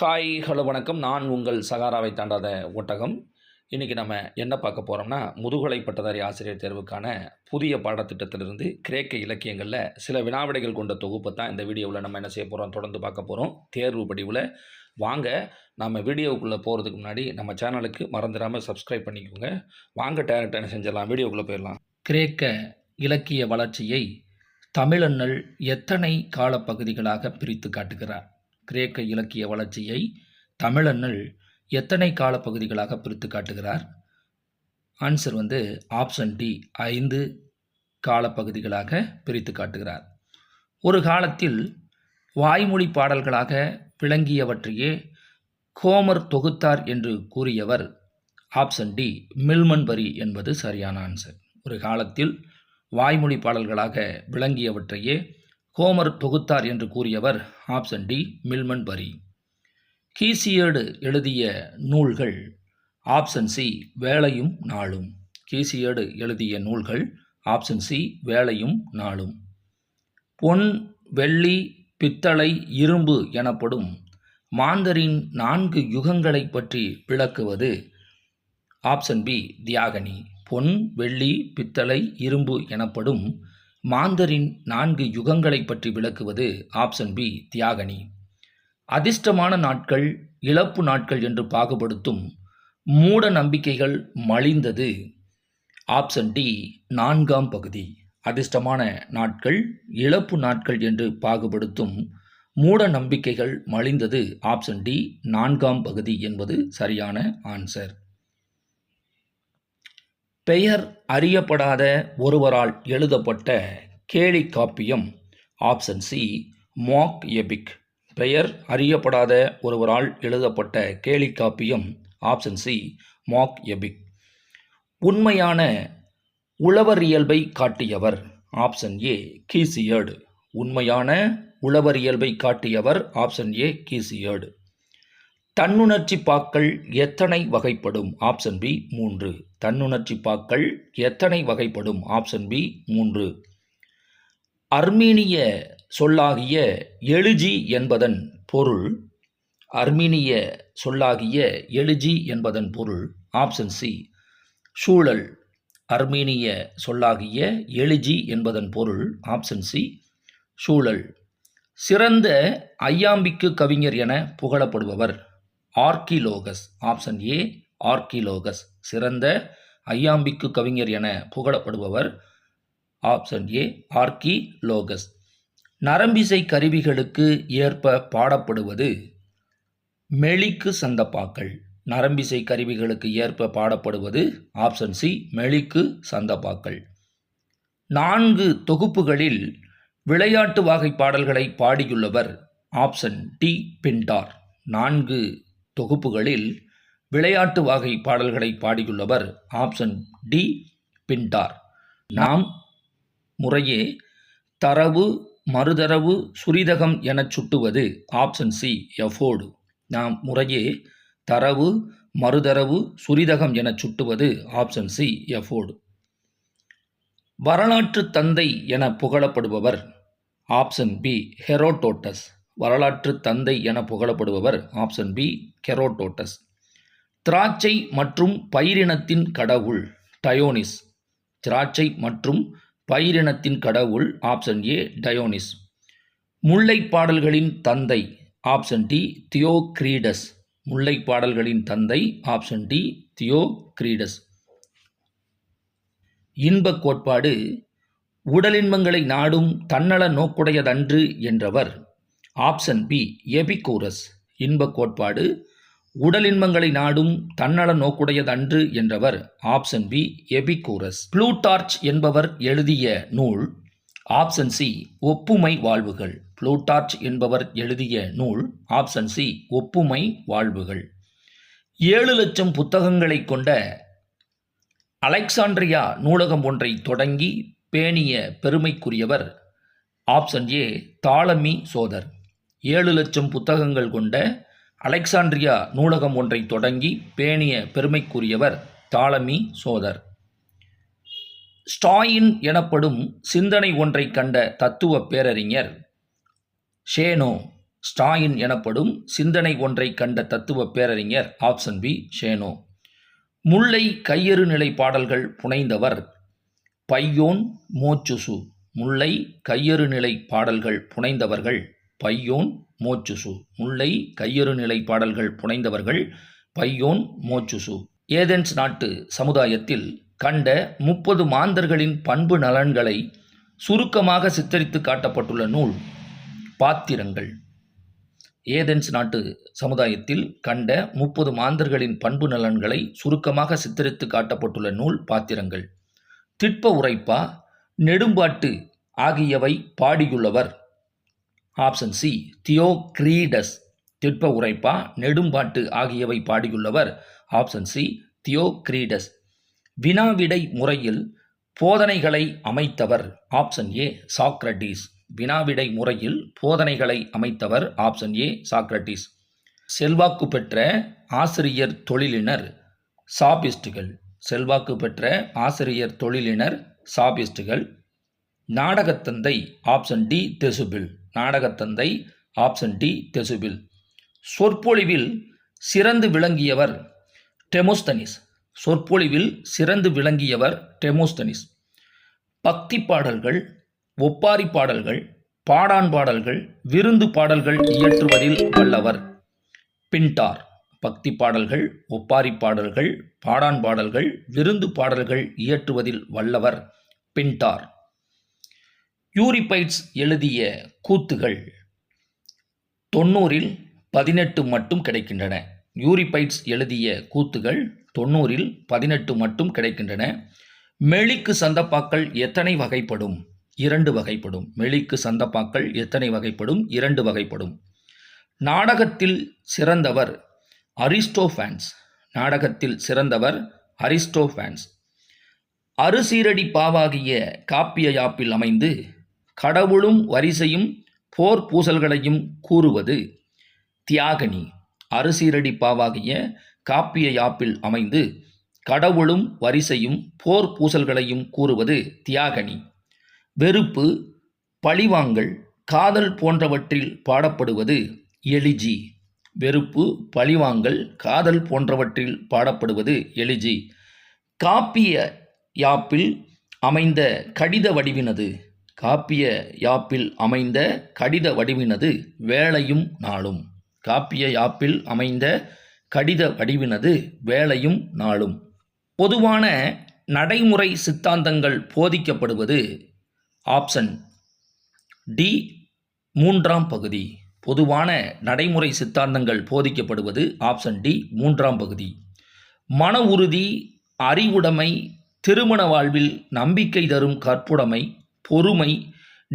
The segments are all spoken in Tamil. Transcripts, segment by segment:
ஹாய் ஹலோ வணக்கம். நான் உங்கள் சகாராவை தாண்டாத ஒட்டகம். இன்றைக்கி நம்ம என்ன பார்க்க போகிறோம்னா முதுகலை பட்டதாரி ஆசிரியர் தேர்வுக்கான புதிய பாடத்திட்டத்திலிருந்து கிரேக்க இலக்கியங்களில் சில வினாவிடைகள் கொண்ட தொகுப்பை தான் இந்த வீடியோவில் நம்ம என்ன செய்ய போகிறோம் தொடர்ந்து பார்க்க போகிறோம் தேர்வு படிவில் வாங்க. நம்ம வீடியோவுக்குள்ளே போகிறதுக்கு முன்னாடி நம்ம சேனலுக்கு மறந்துடாமல் சப்ஸ்கிரைப் பண்ணிக்கோங்க. வாங்க டேரக்டாக என்ன செஞ்சிடலாம்? வீடியோக்குள்ளே போயிடலாம். கிரேக்க இலக்கிய வளர்ச்சியை தமிழண்ணல் எத்தனை காலப்பகுதிகளாக பிரித்து காட்டுகிறார்? கிரேக்க இலக்கிய வளர்ச்சியை தமிழன்னல் எத்தனை காலப்பகுதிகளாக பிரித்து காட்டுகிறார்? ஆன்சர் வந்து ஆப்ஷன் டி ஐந்து காலப்பகுதிகளாக பிரித்து காட்டுகிறார். ஒரு காலத்தில் வாய்மொழி பாடல்களாக விளங்கியவற்றையே கோமர் தொகுத்தார் என்று கூறியவர் ஆப்ஷன் டி மில்மன்பரி என்பது சரியான ஆன்சர் ஒரு காலத்தில் வாய்மொழி பாடல்களாக விளங்கியவற்றையே ஹோமர் தொகுத்தார் என்று கூறியவர் ஆப்ஷன் டி மில்மன் பரி. கீசியேடு எழுதிய நூல்கள் ஆப்ஷன் சி வேலையும் நாளும். கீசியேடு எழுதிய நூல்கள் ஆப்ஷன் சி வேலையும் நாளும். பொன் வெள்ளி பித்தளை இரும்பு எனப்படும் மாந்தரின் நான்கு யுகங்களைப் பற்றி விளக்குவது ஆப்ஷன் பி தியாகனி. பொன் வெள்ளி பித்தளை இரும்பு எனப்படும் மாந்தரின் நான்கு யுகங்களைப் பற்றி விளக்குவது ஆப்ஷன் பி தியாகனி அதிர்ஷ்டமான நாட்கள் இழப்பு நாட்கள் என்று பாகுபடுத்தும் மூட நம்பிக்கைகள் மலிந்தது. ஆப்ஷன் டி நான்காம் பகுதி. அதிர்ஷ்டமான நாட்கள் இழப்பு நாட்கள் என்று பாகுபடுத்தும் மூட நம்பிக்கைகள் மலிந்தது. ஆப்ஷன் டி நான்காம் பகுதி என்பது சரியான ஆன்சர். பெயர் அறியப்படாத ஒருவரால் எழுதப்பட்ட கேலி காப்பியம் ஆப்ஷன் சி மாக் எபிக் பெயர் அறியப்படாத ஒருவரால் எழுதப்பட்ட கேலி காப்பியம் ஆப்ஷன் சி மாக் எபிக் உண்மையான உளவரியல்பை காட்டியவர் ஆப்ஷன் ஏ கீசியர்டு உண்மையான உளவரியல்பை காட்டியவர் ஆப்ஷன் ஏ கீசியர்டு தன்னுணர்ச்சி பாக்கள் எத்தனை வகைப்படும்? ஆப்ஷன் பி மூன்று. தன்னுணர்ச்சி பாக்கள் எத்தனை வகைப்படும்? ஆப்ஷன் பி மூன்று. அர்மீனிய சொல்லாகிய எழுஜி என்பதன் பொருள் அர்மீனிய சொல்லாகிய எழுஜி என்பதன் பொருள். ஆப்ஷன் சி சூழல் அர்மீனிய சொல்லாகிய எழுஜி என்பதன் பொருள். ஆப்ஷன் சி சூழல். சிறந்த ஐயாம்பிக்கு கவிஞர் என புகழப்படுபவர். ஆர்கிலோகஸ் ஆப்ஷன் ஏ ஆர்கிலோகஸ். சிறந்த ஐயாம்பிக்கு கவிஞர் என புகழப்படுபவர் ஆப்ஷன் ஏ ஆர்கிலோகஸ். நரம்பிசை கருவிகளுக்கு ஏற்ப பாடப்படுவது மெளிக்கு சந்தப்பாக்கள். நரம்பிசை கருவிகளுக்கு ஏற்ப பாடப்படுவது ஆப்ஷன் சி மெளிக்கு சந்தப்பாக்கள். நான்கு தொகுப்புகளில் விளையாட்டு வகை பாடல்களை பாடியுள்ளவர் ஆப்ஷன் டி பிண்டார் நான்கு தொகுப்புகளில் விளையாட்டு வகை பாடல்களை பாடியுள்ளவர் ஆப்ஷன் டி பின்டார். நாம் முறையே தரவு மறுதரவு சுரிதகம் எனச் சுட்டுவது ஆப்ஷன் சி எஃபோர்டு. நாம் முறையே தரவு மறுதரவு சுரிதகம் எனச் சுட்டுவது ஆப்ஷன் சி எஃபோர்டு. வரலாற்று தந்தை என புகழப்படுபவர் ஆப்ஷன் பி ஹெரோடோட்டஸ். வரலாற்று தந்தை என புகழப்படுபவர் ஆப்ஷன் பி கெரோடோட்டஸ். திராட்சை மற்றும் பயிரினத்தின் கடவுள் டயோனிஸ். திராட்சை மற்றும் பயிரினத்தின் கடவுள் ஆப்ஷன் ஏ டயோனிஸ். முல்லை பாடல்களின் தந்தை ஆப்ஷன் டி தியோக்ரீடஸ். முல்லை பாடல்களின் தந்தை ஆப்ஷன் டி தியோக்ரீடஸ். இன்பக் கோட்பாடு உடலின்பங்களை நாடும் தன்னல நோக்குடையதன்று என்றவர் ஆப்ஷன் பி எபிகூரஸ் இன்பக் கோட்பாடு. உடலின்பங்களை நாடும் தன்னல நோக்குடையதன்று என்றவர். Option B எபிகூரஸ். ப்ளூடார்ச் என்பவர் எழுதிய நூல். ஆப்ஷன் சி ஒப்புமை வாழ்வுகள். ப்ளூடார்ச் என்பவர் எழுதிய நூல். ஆப்ஷன் சி ஒப்புமை வாழ்வுகள். ஏழு லட்சம் புத்தகங்களை கொண்ட அலெக்சாண்ட்ரியா நூலகம் ஒன்றை தொடங்கி பேணிய பெருமைக்குரியவர். Option A தாளமி சோதர். ஏழு லட்சம் புத்தகங்கள் கொண்ட அலெக்சாண்ட்ரியா நூலகம் ஒன்றை தொடங்கி பேணிய பெருமைக்குரியவர் தாளமி சோதர். ஸ்டாயின் எனப்படும் சிந்தனை ஒன்றை கண்ட தத்துவ பேரறிஞர் ஷேனோ. ஸ்டாயின் எனப்படும் சிந்தனை ஒன்றை கண்ட தத்துவ பேரறிஞர் ஆப்ஷன் பி. ஷேனோ. முல்லை கையறு நிலை பாடல்கள் புனைந்தவர் பையோன் மோச்சுசு. முல்லை கையறு நிலை பாடல்கள் புனைந்தவர்கள் பையோன் மோச்சுசு. முல்லை கையறு நிலை பாடல்கள் புனைந்தவர்கள் பையோன் மோச்சுசு. ஏதென்ஸ் நாட்டு சமுதாயத்தில் கண்ட முப்பது மாந்தர்களின் பண்பு நலன்களை சுருக்கமாக சித்தரித்து காட்டப்பட்டுள்ள நூல் பாத்திரங்கள். ஏதென்ஸ் நாட்டு சமுதாயத்தில் கண்ட முப்பது மாந்தர்களின் பண்பு நலன்களை சுருக்கமாக சித்தரித்து காட்டப்பட்டுள்ள நூல் பாத்திரங்கள். திட்ப உரைப்பா நெடும்பாட்டு ஆகியவை பாடியுள்ளவர். ஆப்ஷன் சி தியோக்ரீடஸ் திட்ப உரைப்பா நெடும்பாட்டு ஆகியவை பாடியுள்ளவர். Option C தியோக்ரீடஸ். வினாவிடை முறையில் போதனைகளை அமைத்தவர். Option A Socrates. வினாவிடை முறையில் போதனைகளை அமைத்தவர். Option A Socrates. செல்வாக்கு பெற்ற ஆசிரியர் தொழிலினர் சாபிஸ்டுகள். செல்வாக்கு பெற்ற ஆசிரியர் தொழிலினர் சாபிஸ்டுகள். நாடகத்தந்தை ஆப்ஷன் டி தெசுபில். நாடகத்தந்தை ஆப்ஷன் டி தெசுபில் சொற்பொழிவில் சிறந்து விளங்கியவர் டெமோஸ்தனிஸ். சொற்பொழிவில் சிறந்து விளங்கியவர் டெமோஸ்தனிஸ். பக்தி பாடல்கள் ஒப்பாரி பாடல்கள் பாடான் பாடல்கள் விருந்து பாடல்கள் இயற்றுவதில் வல்லவர். பின்டார் பக்தி பாடல்கள் ஒப்பாரி பாடல்கள் பாடான் பாடல்கள் விருந்து பாடல்கள் இயற்றுவதில் வல்லவர். பின்டார் யூரிபைட்ஸ் எழுதிய கூத்துகள் தொண்ணூறில் பதினெட்டு மட்டும் கிடைக்கின்றன. யூரிபைட்ஸ் எழுதிய கூத்துகள் தொண்ணூறில் பதினெட்டு மட்டும் கிடைக்கின்றன. மெளிக்கு சந்தப்பாக்கள் எத்தனை வகைப்படும்? இரண்டு வகைப்படும். மெளிக்கு சந்தப்பாக்கள் எத்தனை வகைப்படும்? இரண்டு வகைப்படும். நாடகத்தில் சிறந்தவர் அரிஸ்டோஃபேன்ஸ். நாடகத்தில் சிறந்தவர் அரிஸ்டோஃபேன்ஸ். அறுசீரடி பாவாகிய காப்பிய யாப்பில் அமைந்து கடவுளும் வரிசையும் போர் பூசல்களையும் கூறுவது. தியாகனி அறுசீரடி பாவாகிய காப்பிய யாப்பில் அமைந்து கடவுளும் வரிசையும் போர் பூசல்களையும் கூறுவது தியாகனி. வெறுப்பு பழிவாங்கல் காதல் போன்றவற்றில் பாடப்படுவது எலிஜி. வெறுப்பு பழிவாங்கல் காதல் போன்றவற்றில் பாடப்படுவது எலிஜி. காப்பிய யாப்பில் அமைந்த கடித வடிவினது காப்பிய யாப்பில் அமைந்த கடித வடிவினது வேலையும் நாளும். காப்பிய யாப்பில் அமைந்த கடித வடிவினது வேலையும் நாளும். பொதுவான நடைமுறை சித்தாந்தங்கள் போதிக்கப்படுவது ஆப்ஷன் டி மூன்றாம் பகுதி. பொதுவான நடைமுறை சித்தாந்தங்கள் போதிக்கப்படுவது ஆப்ஷன் டி மூன்றாம் பகுதி. மன உறுதி அறிவுடைமை திருமண வாழ்வில் நம்பிக்கை தரும் கற்புடைமை பொறுமை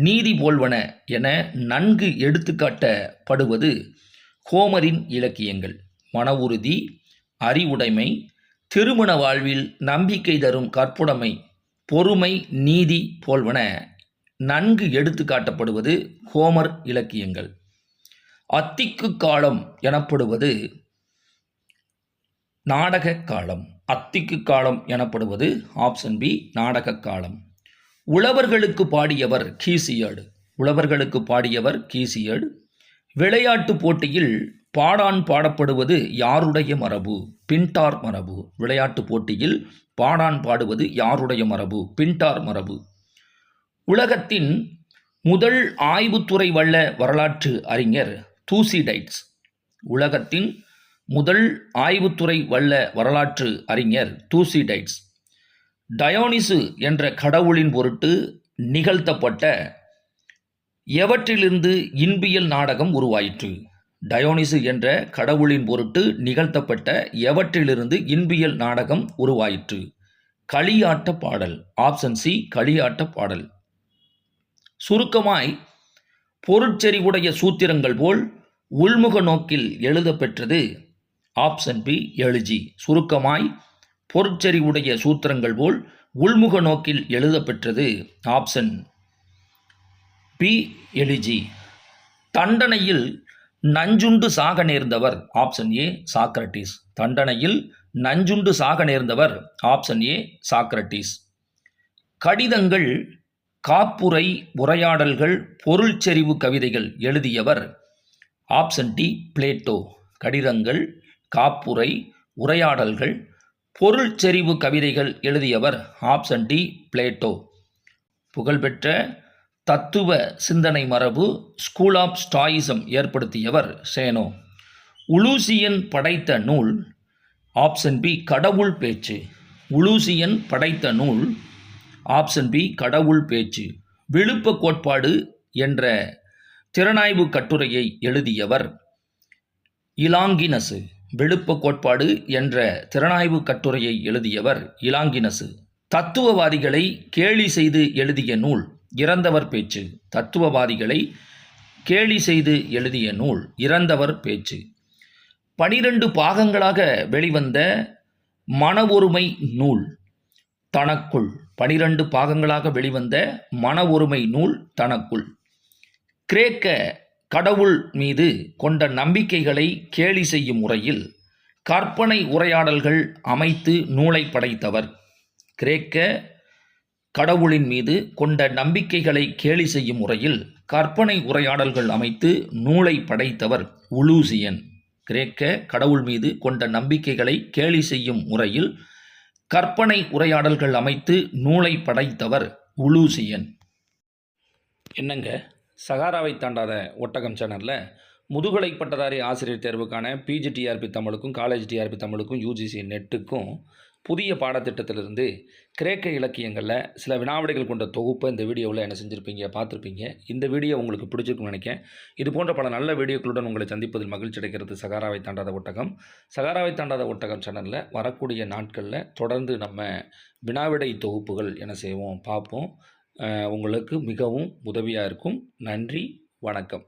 நீதி போல்வன என நன்கு எடுத்துக்காட்டப்படுவது ஹோமரின் இலக்கியங்கள். மன உறுதி அறிவுடைமை திருமண வாழ்வில் நம்பிக்கை தரும் கற்புடைமை பொறுமை நீதி போல்வன நன்கு எடுத்துக்காட்டப்படுவது ஹோமர் இலக்கியங்கள். அத்திக்கு காலம் எனப்படுவது நாடக காலம். அத்திக்கு காலம் எனப்படுவது ஆப்ஷன் பி நாடக காலம். உழவர்களுக்கு பாடியவர் கீசியடு. உழவர்களுக்கு பாடியவர் கீசியடு. விளையாட்டு போட்டியில் பாடான் பாடப்படுவது யாருடைய மரபு? பின்டார் மரபு. விளையாட்டு போட்டியில் பாடான் பாடுவது யாருடைய மரபு? பின்டார் மரபு. உலகத்தின் முதல் ஆய்வுத்துறை வல்ல வரலாற்று அறிஞர் தூசிடைட்ஸ் உலகத்தின் முதல் ஆய்வுத்துறை வல்ல வரலாற்று அறிஞர் தூசிடைட்ஸ் டயோனிசு என்ற கடவுளின் பொருட்டு நிகழ்த்தப்பட்ட எவற்றிலிருந்து இன்பியல் நாடகம் உருவாயிற்று? டயோனிசு என்ற கடவுளின் பொருட்டு நிகழ்த்தப்பட்ட எவற்றிலிருந்து இன்பியல் நாடகம் உருவாயிற்று? களியாட்ட பாடல் ஆப்ஷன் சி களியாட்ட பாடல். சுருக்கமாய் பொருட்செறிவுடைய சூத்திரங்கள் போல் உள்முக நோக்கில் எழுதப்பெற்றது ஆப்ஷன் பி எழுஜி சுருக்கமாய் பொருட்செறிவுடைய சூத்திரங்கள் போல் உள்முக நோக்கில் எழுதப்பெற்றது. Option B எலிஜி. தண்டனையில் நஞ்சுண்டு சாக நேர்ந்தவர். Option A Socrates. தண்டனையில் நஞ்சுண்டு சாக நேர்ந்தவர். Option A Socrates. கடிதங்கள் காப்புரை உரையாடல்கள் பொருள்செறிவு கவிதைகள் எழுதியவர். Option D Plato. கடிதங்கள் காப்புரை உரையாடல்கள் பொருள் செறிவு கவிதைகள் எழுதியவர் ஆப்ஷன் டி. பிளேட்டோ. புகழ்பெற்ற தத்துவ சிந்தனை மரபு ஸ்கூல் ஆஃப் ஸ்டாயிசம் ஏற்படுத்தியவர் சேனோ. உலூசியன் படைத்த நூல் ஆப்ஷன் பி. கடவுள் பேச்சு. உலூசியன் படைத்த நூல் ஆப்ஷன் பி. கடவுள் பேச்சு. விழுப்ப கோட்பாடு என்ற திறனாய்வு கட்டுரையை எழுதியவர் இலாங்கினசு. விழுப்பு கோட்பாடு என்ற திறனாய்வு கட்டுரையை எழுதியவர் இலாங்கினசு. தத்துவவாதிகளை கேலி செய்து எழுதிய நூல் இறந்தவர் பேச்சு. தத்துவவாதிகளை கேலி செய்து எழுதிய நூல் இறந்தவர் பேச்சு. பனிரெண்டு பாகங்களாக வெளிவந்த மன ஒருமை நூல். தனக்குள் பனிரெண்டு பாகங்களாக வெளிவந்த மன ஒருமை நூல் தனக்குள். கிரேக்க கடவுள் மீது கொண்ட நம்பிக்கைகளை கேலி செய்யும் முறையில் கற்பனை உரையாடல்கள் அமைத்து நூலை படைத்தவர். கிரேக்க கடவுளின் மீது கொண்ட நம்பிக்கைகளை கேலி செய்யும் முறையில் கற்பனை உரையாடல்கள் அமைத்து நூலை படைத்தவர் உலூசியன். கிரேக்க கடவுள் மீது கொண்ட நம்பிக்கைகளை கேலி செய்யும் முறையில் கற்பனை உரையாடல்கள் அமைத்து நூலை படைத்தவர் உலூசியன். என்னங்க? சகாராவை தாண்டாத ஒட்டகம் சேனலில் முதுகலை பட்டதாரி ஆசிரியர் தேர்வுக்கான பிஜி டிஆர்பி தமிழுக்கும் காலேஜ் டிஆர்பி தமிழுக்கும் யூஜிசி நெட்டுக்கும் புதிய பாடத்திட்டத்திலிருந்து கிரேக்க இலக்கியங்களில் சில வினாவிடைகள் கொண்ட தொகுப்பை இந்த வீடியோவில் என்ன செஞ்சுருப்பீங்க பார்த்துருப்பீங்க. இந்த வீடியோ உங்களுக்கு பிடிச்சிருக்குன்னு நினைக்கிறேன். இது போன்ற பல நல்ல வீடியோக்களுடன் உங்களை சந்திப்பதில் மகிழ்ச்சி அடைகிறது சகாராவை தாண்டாத ஒட்டகம். சகாராவை தாண்டாத ஒட்டகம் சேனலில் வரக்கூடிய நாட்களில் தொடர்ந்து நம்ம வினாவிடை தொகுப்புகள் என்ன செய்வோம் பார்ப்போம். உங்களுக்கு மிகவும் உதவியாக இருக்கும். நன்றி வணக்கம்.